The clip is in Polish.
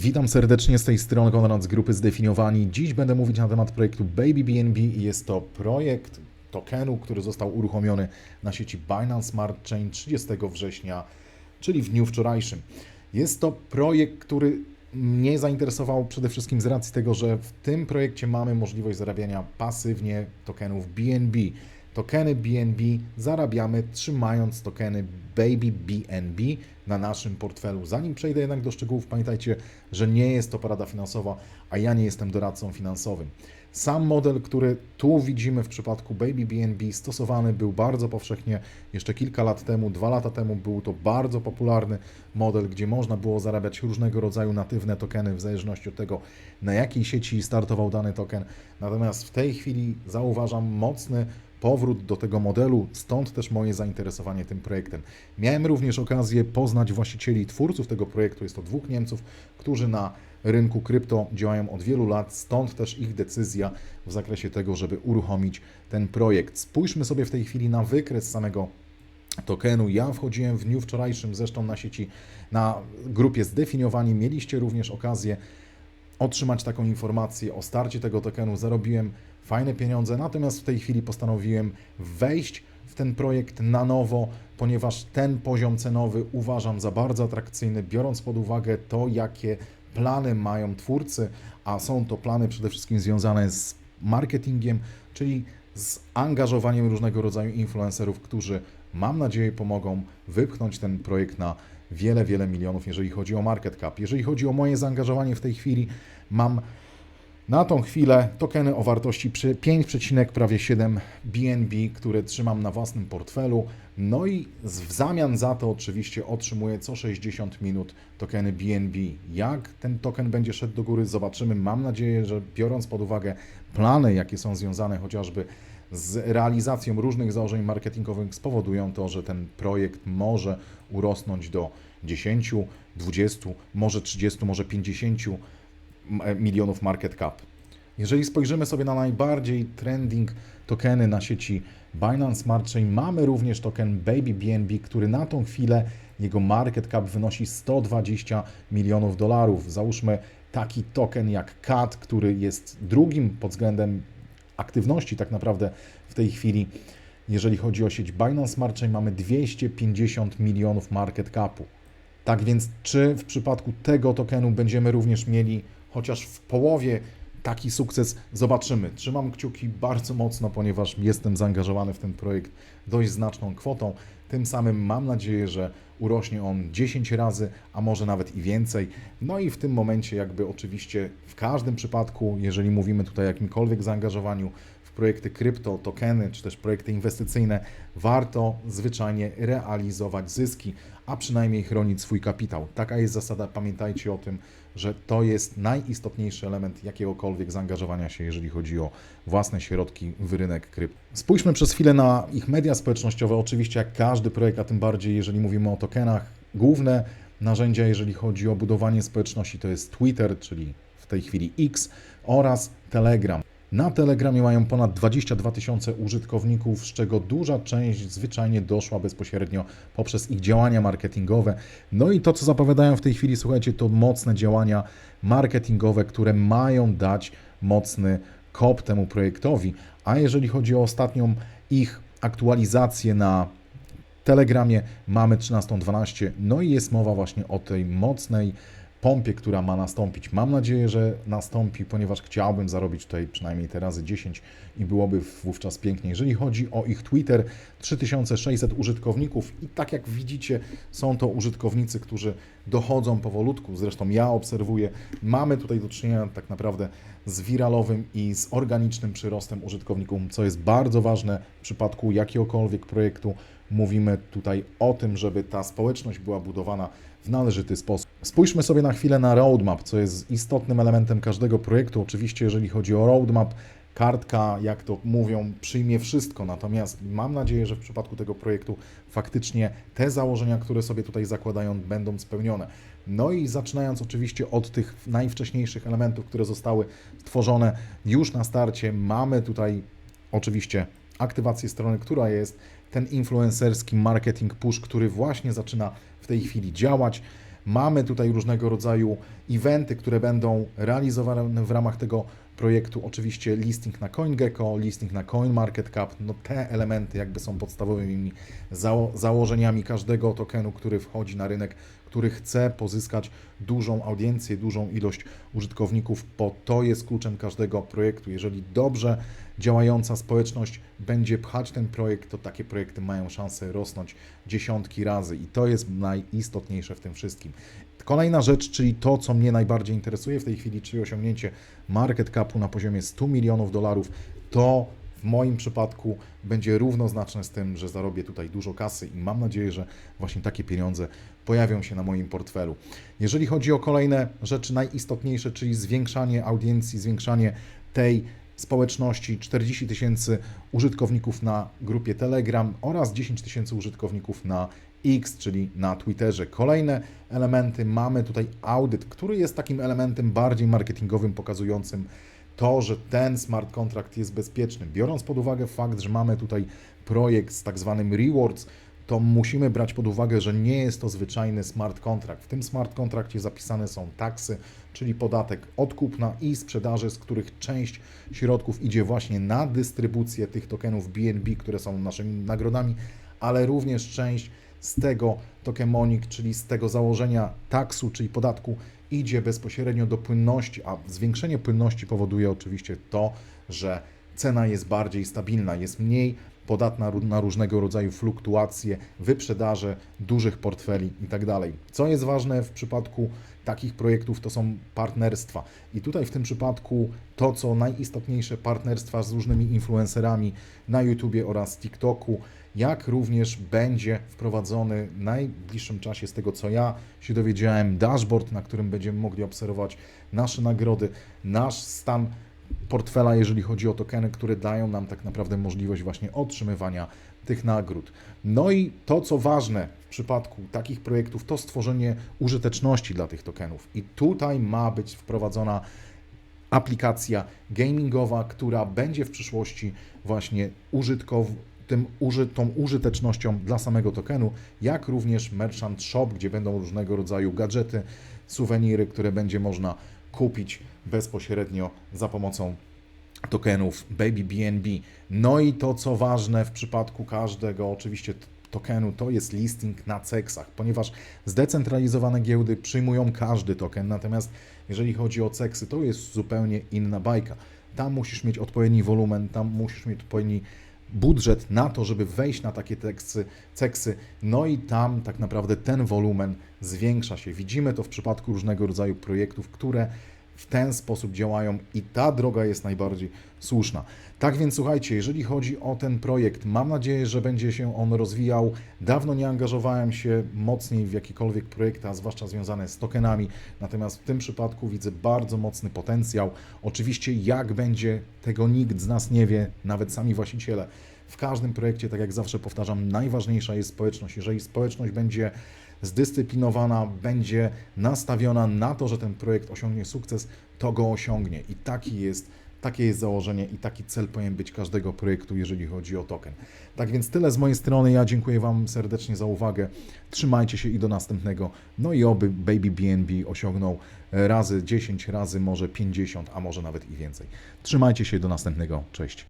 Witam serdecznie z tej strony Konrad z grupy Zdefiniowani. Dziś będę mówić na temat projektu Baby BNB i jest to projekt tokenu, który został uruchomiony na sieci Binance Smart Chain 30 września, czyli w dniu wczorajszym. Jest to projekt, który mnie zainteresował przede wszystkim z racji tego, że w tym projekcie mamy możliwość zarabiania pasywnie tokenów BNB. Tokeny BNB zarabiamy trzymając tokeny Baby BNB na naszym portfelu. Zanim przejdę jednak do szczegółów, pamiętajcie, że nie jest to porada finansowa, a ja nie jestem doradcą finansowym. Sam model, który tu widzimy w przypadku Baby BNB, stosowany był bardzo powszechnie jeszcze kilka lat temu, dwa lata temu był to bardzo popularny model, gdzie można było zarabiać różnego rodzaju natywne tokeny w zależności od tego, na jakiej sieci startował dany token. Natomiast w tej chwili zauważam mocny powrót do tego modelu, stąd też moje zainteresowanie tym projektem. Miałem również okazję poznać właścicieli, twórców tego projektu, jest to dwóch Niemców, którzy na rynku krypto działają od wielu lat, stąd też ich decyzja w zakresie tego, żeby uruchomić ten projekt. Spójrzmy sobie w tej chwili na wykres samego tokenu. Ja wchodziłem w dniu wczorajszym zresztą na sieci, na grupie zdefiniowani. Mieliście również okazję otrzymać taką informację o starcie tego tokenu. Zarobiłem fajne pieniądze, natomiast w tej chwili postanowiłem wejść w ten projekt na nowo, ponieważ ten poziom cenowy uważam za bardzo atrakcyjny, biorąc pod uwagę to, jakie plany mają twórcy, a są to plany przede wszystkim związane z marketingiem, czyli z angażowaniem różnego rodzaju influencerów, którzy mam nadzieję pomogą wypchnąć ten projekt na wiele, wiele milionów, jeżeli chodzi o market cap. Jeżeli chodzi o moje zaangażowanie w tej chwili, mam na tą chwilę tokeny o wartości przy 5,7 BNB, które trzymam na własnym portfelu. No i w zamian za to oczywiście otrzymuję co 60 minut tokeny BNB. Jak ten token będzie szedł do góry, zobaczymy. Mam nadzieję, że biorąc pod uwagę plany, jakie są związane chociażby z realizacją różnych założeń marketingowych, spowodują to, że ten projekt może urosnąć do 10, 20, może 30, może 50 m- e, milionów market cap. Jeżeli spojrzymy sobie na najbardziej trending tokeny na sieci Binance Smart Chain, mamy również token Baby BNB, który na tą chwilę jego market cap wynosi 120 milionów dolarów. Załóżmy taki token jak CAT, który jest drugim pod względem aktywności tak naprawdę w tej chwili. Jeżeli chodzi o sieć Binance Smart Chain, mamy 250 milionów market capu. Tak więc, czy w przypadku tego tokenu będziemy również mieli chociaż w połowie taki sukces? Zobaczymy. Trzymam kciuki bardzo mocno, ponieważ jestem zaangażowany w ten projekt dość znaczną kwotą. Tym samym mam nadzieję, że urośnie on 10 razy, a może nawet i więcej. No i w tym momencie, jakby oczywiście w każdym przypadku, jeżeli mówimy tutaj o jakimkolwiek zaangażowaniu w projekty krypto, tokeny czy też projekty inwestycyjne, warto zwyczajnie realizować zyski, a przynajmniej chronić swój kapitał. Taka jest zasada, pamiętajcie o tym, że to jest najistotniejszy element jakiegokolwiek zaangażowania się, jeżeli chodzi o własne środki w rynek krypto. Spójrzmy przez chwilę na ich media społecznościowe. Oczywiście, jak każdy projekt, a tym bardziej, jeżeli mówimy o tokenach, główne narzędzia, jeżeli chodzi o budowanie społeczności, to jest Twitter, czyli w tej chwili X oraz Telegram. Na Telegramie mają ponad 22 tysiące użytkowników, z czego duża część zwyczajnie doszła bezpośrednio poprzez ich działania marketingowe. No i to, co zapowiadają w tej chwili, słuchajcie, to mocne działania marketingowe, które mają dać mocny kop temu projektowi. A jeżeli chodzi o ostatnią ich aktualizację na Telegramie, mamy 13.12, no i jest mowa właśnie o tej mocnej pompie, która ma nastąpić. Mam nadzieję, że nastąpi, ponieważ chciałbym zarobić tutaj przynajmniej te razy 10 i byłoby wówczas pięknie. Jeżeli chodzi o ich Twitter, 3600 użytkowników i tak jak widzicie, są to użytkownicy, którzy dochodzą powolutku. Zresztą ja obserwuję, mamy tutaj do czynienia tak naprawdę z wiralowym i z organicznym przyrostem użytkowników, co jest bardzo ważne w przypadku jakiegokolwiek projektu. Mówimy tutaj o tym, żeby ta społeczność była budowana w należyty sposób. Spójrzmy sobie na chwilę na roadmap, co jest istotnym elementem każdego projektu. Oczywiście, jeżeli chodzi o roadmap, kartka, jak to mówią, przyjmie wszystko. Natomiast mam nadzieję, że w przypadku tego projektu faktycznie te założenia, które sobie tutaj zakładają, będą spełnione. No i zaczynając oczywiście od tych najwcześniejszych elementów, które zostały stworzone już na starcie, mamy tutaj oczywiście aktywację strony, która jest ten influencerski marketing push, który właśnie zaczyna w tej chwili działać. Mamy tutaj różnego rodzaju eventy, które będą realizowane w ramach tego projektu. Oczywiście listing na CoinGecko, listing na CoinMarketCap. No te elementy jakby są podstawowymi zało- założeniami każdego tokenu, który wchodzi na rynek, który chce pozyskać dużą audiencję, dużą ilość użytkowników, bo to jest kluczem każdego projektu. Jeżeli dobrze działająca społeczność będzie pchać ten projekt, to takie projekty mają szansę rosnąć dziesiątki razy i to jest najistotniejsze w tym wszystkim. Kolejna rzecz, czyli to, co mnie najbardziej interesuje w tej chwili, czyli osiągnięcie market capu na poziomie 100 milionów dolarów, to w moim przypadku będzie równoznaczne z tym, że zarobię tutaj dużo kasy i mam nadzieję, że właśnie takie pieniądze pojawią się na moim portfelu. Jeżeli chodzi o kolejne rzeczy najistotniejsze, czyli zwiększanie audiencji, zwiększanie tej społeczności, 40 tysięcy użytkowników na grupie Telegram oraz 10 tysięcy użytkowników na X, czyli na Twitterze. Kolejne elementy mamy tutaj audyt, który jest takim elementem bardziej marketingowym, pokazującym to, że ten smart contract jest bezpieczny. Biorąc pod uwagę fakt, że mamy tutaj projekt z tak zwanym rewards, to musimy brać pod uwagę, że nie jest to zwyczajny smart contract. W tym smart kontrakcie zapisane są taksy, czyli podatek od kupna i sprzedaży, z których część środków idzie właśnie na dystrybucję tych tokenów BNB, które są naszymi nagrodami, ale również część z tego tokemonik, czyli z tego założenia taksu, czyli podatku, idzie bezpośrednio do płynności, a zwiększenie płynności powoduje oczywiście to, że cena jest bardziej stabilna, jest mniej podatna na różnego rodzaju fluktuacje, wyprzedaże dużych portfeli itd. Co jest ważne w przypadku takich projektów, to są partnerstwa. I tutaj w tym przypadku to, co najistotniejsze, partnerstwa z różnymi influencerami na YouTubie oraz TikToku, jak również będzie wprowadzony w najbliższym czasie, z tego co ja się dowiedziałem, dashboard, na którym będziemy mogli obserwować nasze nagrody, nasz stan portfela, jeżeli chodzi o tokeny, które dają nam tak naprawdę możliwość właśnie otrzymywania tych nagród. No i to, co ważne w przypadku takich projektów, to stworzenie użyteczności dla tych tokenów. I tutaj ma być wprowadzona aplikacja gamingowa, która będzie w przyszłości właśnie użytkow, tym, uży, tą użytecznością dla samego tokenu, jak również merchant shop, gdzie będą różnego rodzaju gadżety, suweniry, które będzie można kupić bezpośrednio za pomocą tokenów Baby BNB. No i to, co ważne w przypadku każdego oczywiście tokenu, to jest listing na CEX-ach, ponieważ zdecentralizowane giełdy przyjmują każdy token, natomiast jeżeli chodzi o CEX-y, to jest zupełnie inna bajka. Tam musisz mieć odpowiedni wolumen, tam musisz mieć odpowiedni budżet na to, żeby wejść na takie teksty, ceksy, no i tam tak naprawdę ten wolumen zwiększa się. Widzimy to w przypadku różnego rodzaju projektów, które w ten sposób działają i ta droga jest najbardziej słuszna. Tak więc słuchajcie, jeżeli chodzi o ten projekt, mam nadzieję, że będzie się on rozwijał. Dawno nie angażowałem się mocniej w jakiekolwiek a zwłaszcza związane z tokenami, natomiast w tym przypadku widzę bardzo mocny potencjał. Oczywiście jak będzie, tego nikt z nas nie wie, nawet sami właściciele. W każdym projekcie, tak jak zawsze powtarzam, najważniejsza jest społeczność. Jeżeli społeczność będzie zdyscyplinowana, będzie nastawiona na to, że ten projekt osiągnie sukces, to go osiągnie. I taki jest, takie jest założenie i taki cel powinien być każdego projektu, jeżeli chodzi o token. Tak więc tyle z mojej strony. Ja dziękuję Wam serdecznie za uwagę. Trzymajcie się i do następnego. No i oby Baby BNB osiągnął razy 10, razy może 50, a może nawet i więcej. Trzymajcie się do następnego. Cześć.